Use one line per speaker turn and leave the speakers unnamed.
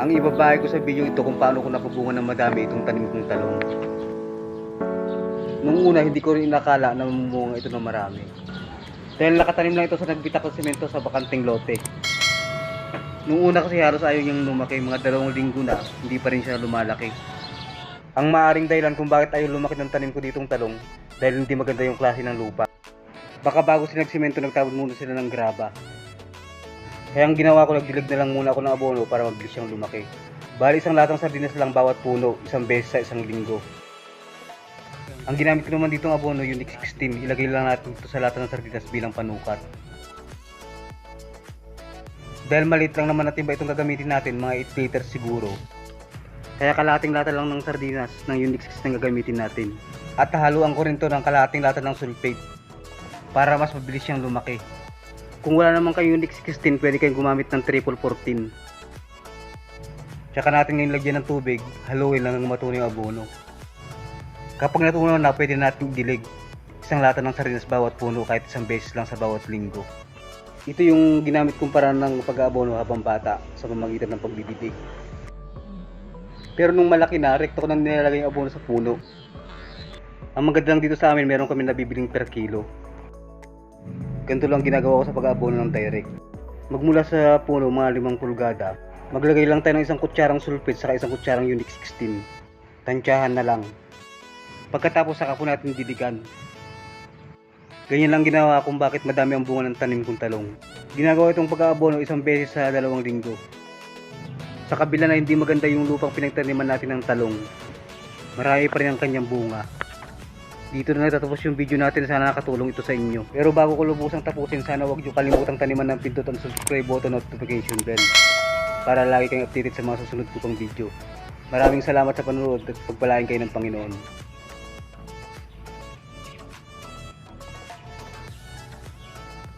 Ang ibabahay ko sa video ito kung paano ko napabunga ng madami itong tanim kong talong. Nung una, hindi ko rin inakala na mamumunga ito ng marami. Dahil nakatanim lang ito sa nagbitak ng semento sa bakanting lote. Nung una kasi halos ayaw niyang lumaki, mga dalawang linggo na, hindi pa rin siya lumalaki. Ang maaring dahilan kung bakit ayaw lumaki ng tanim ko ditong talong, dahil hindi maganda yung klase ng lupa. Baka bago sila nagsimento, nagtawad muna sila ng graba. Kaya ang ginawa ko, nagdilig na lang muna ako ng abono para mabilis siyang lumaki. Bali isang latang sardinas lang bawat puno, isang beses sa isang linggo. Ang ginamit ko naman dito ng abono, Unix 16, ilagay lang natin ito sa lata ng sardinas bilang panukat. Dahil maliit lang naman natin ba itong gagamitin natin, mga 8 liters siguro. Kaya kalating lata lang ng sardinas ng Unix 16 ang gagamitin natin. At haluan ko rin to ng kalating lata ng sulfate para mas mabilis siyang lumaki. Kung wala naman kayo Unix 16, pwede kayong gumamit ng triple 14. Tsaka natin ngayon lagyan ng tubig, haluin lang ng matunaw yung abono. Kapag natunaw na, pwede natin dilig. Isang lata ng sardinas bawat puno kahit isang beses lang sa bawat linggo. Ito yung ginamit kong paraan ng pag-aabono habang bata sa pamagitan ng pagbibidig. Pero nung malaki na, rekto ko nang nilalagay yung abono sa puno. Ang maganda lang dito sa amin, meron kami nabibiling per kilo. Ganito lang ginagawa ko sa pag-aabono ng direct. Magmula sa puno, mga limang pulgada, maglagay lang tayo ng isang kutsarang sulfate saka isang kutsarang Unix 16. Tansyahan na lang. Pagkatapos saka po natin didigan. Ganyan lang ginawa kung bakit madami ang bunga ng tanim kong talong. Ginagawa itong pag-aabono isang beses sa dalawang linggo. Sa kabila na hindi maganda yung lupang pinagtaniman natin ng talong, marami pa rin ang kanyang bunga. Dito na natatapos yung video natin. Sana nakatulong ito sa inyo. Pero bago ko lubusang tapusin, sana huwag niyo kalimutang taniman ng pindutan subscribe button notification bell para lagi kayong updated sa mga susunod ko pang video. Maraming salamat sa panonood at pagpalain kayo ng Panginoon.